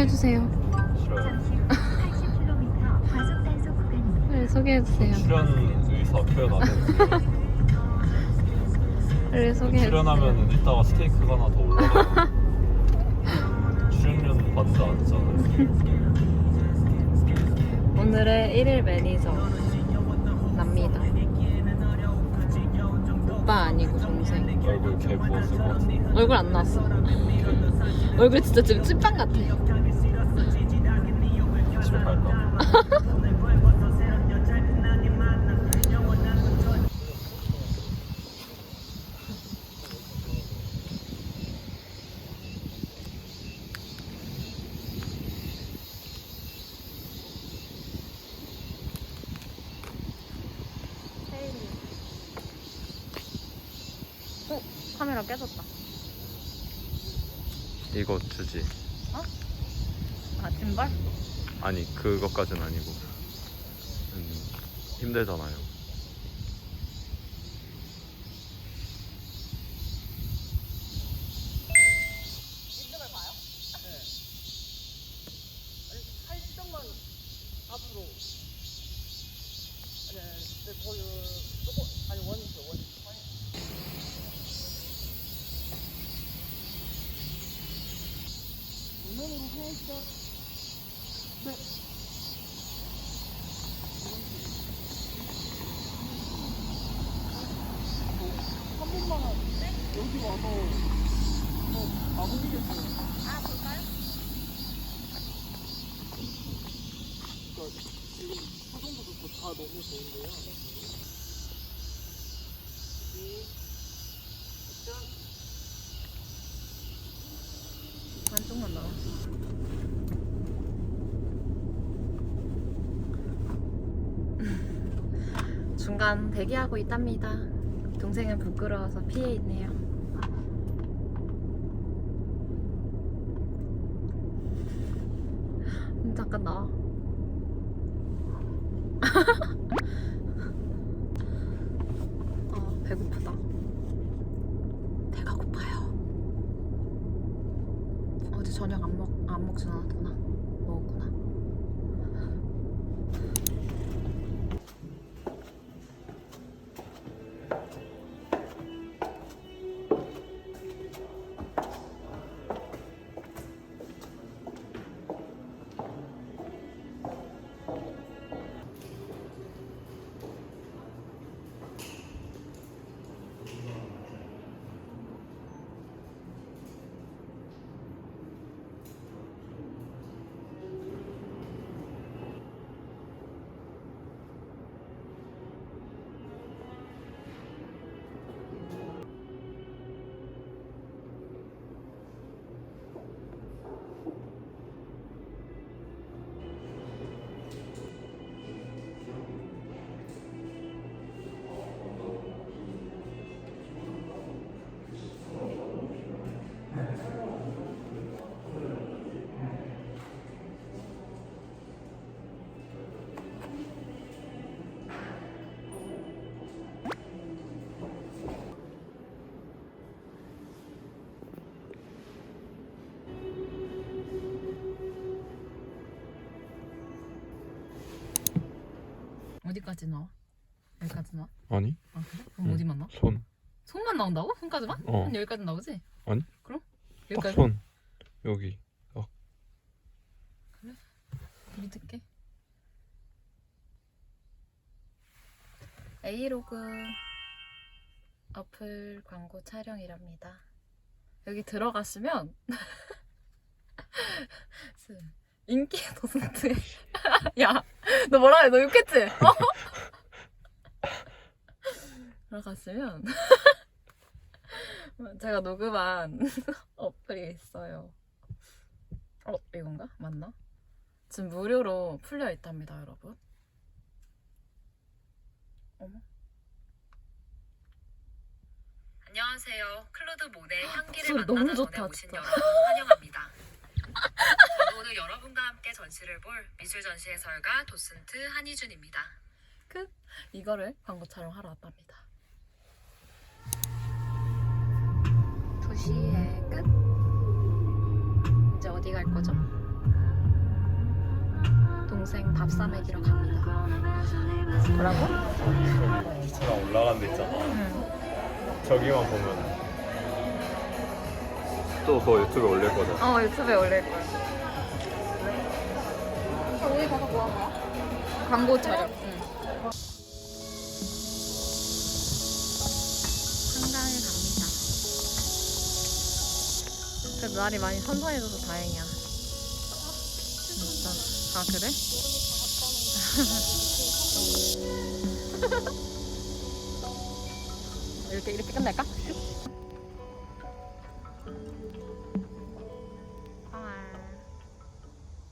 소개해주세요. 싫어요. 80km 과속 단속 구간입니다. 네, 소개해주세요. 출연 의사 표현 안 했는데 네, 소개해주세요. 출연하면은 이따가 스테이크가 하나 더 올라가. 출연료 받지 않잖아요. 오늘의 1일 매니저 납니다. 오빠 아니고 동생. 얼굴 개 부었을 것 같은데. 얼굴 안 나왔어. 얼굴 진짜 지금 찐빵 같아. 집에 갈까? 어, 카메라 깨졌다. 이거 주지. 아, 짐발? 아니 그것까진 아니고. 음, 힘들잖아요. 살짝만 앞으로. 아니, 아니, 근데 거의 조금, 아니, 원이죠, 원. 우선으로 살짝. 네. 한 번만 여기 와서 뭐 가보시겠어요? 아, 볼까요? 그러니까 지금 사정도 좋고 다 너무 좋은데요. 안쪽만 나와. 중간 대기하고 있답니다. 동생은 부끄러워서 피해 있네요. 음, 잠깐 나와. 아, 배고프다. 배가 고파요. 어제 저녁 안 먹, 안 먹진 않았구나. 어디까지 나와? 여기까지 나와? 아니? 아 그래? 그럼 응. 어디만 나와? 손. 손만 나온다고? 손까지만? 어. 한 여기까지 나오지? 아니. 그럼? 딱 여기까지? 손. 여기. 믿을게. A로그 어플 광고 촬영이랍니다. 여기 들어가시면 인기 도슨트 야, 너 뭐라 해? 너 욕했지? 어? 들어갔으면 제가 녹음한 어플이 있어요. 어, 이건가? 맞나? 지금 무료로 풀려 있답니다, 여러분. 어머. 안녕하세요. 클로드 모네 향기를 너무 만나다 좋다, 전에 오신 진짜. 여러분 환영합니다. 저는 오늘 여러분과 함께 전시를 볼 미술 전시 해설가 도슨트 한희준입니다. 이거를 광고 촬영하러 왔답니다. 2시에 끝. 이제 어디 갈 거죠? 동생 밥 싸먹이러 갑니다. 뭐라고? 기차가 올라간 데 있잖아. 응. 저기만 보면 또 그거 유튜브에 올릴 거잖아. 어 유튜브에 올릴 거야. 가서 뭐 하는 거야? 광고 촬영. 응. 한강에 갑니다. 그래도 날이 많이 선선해져서 다행이야. 진짜. 아 그래? 이렇게 이렇게 끝낼까?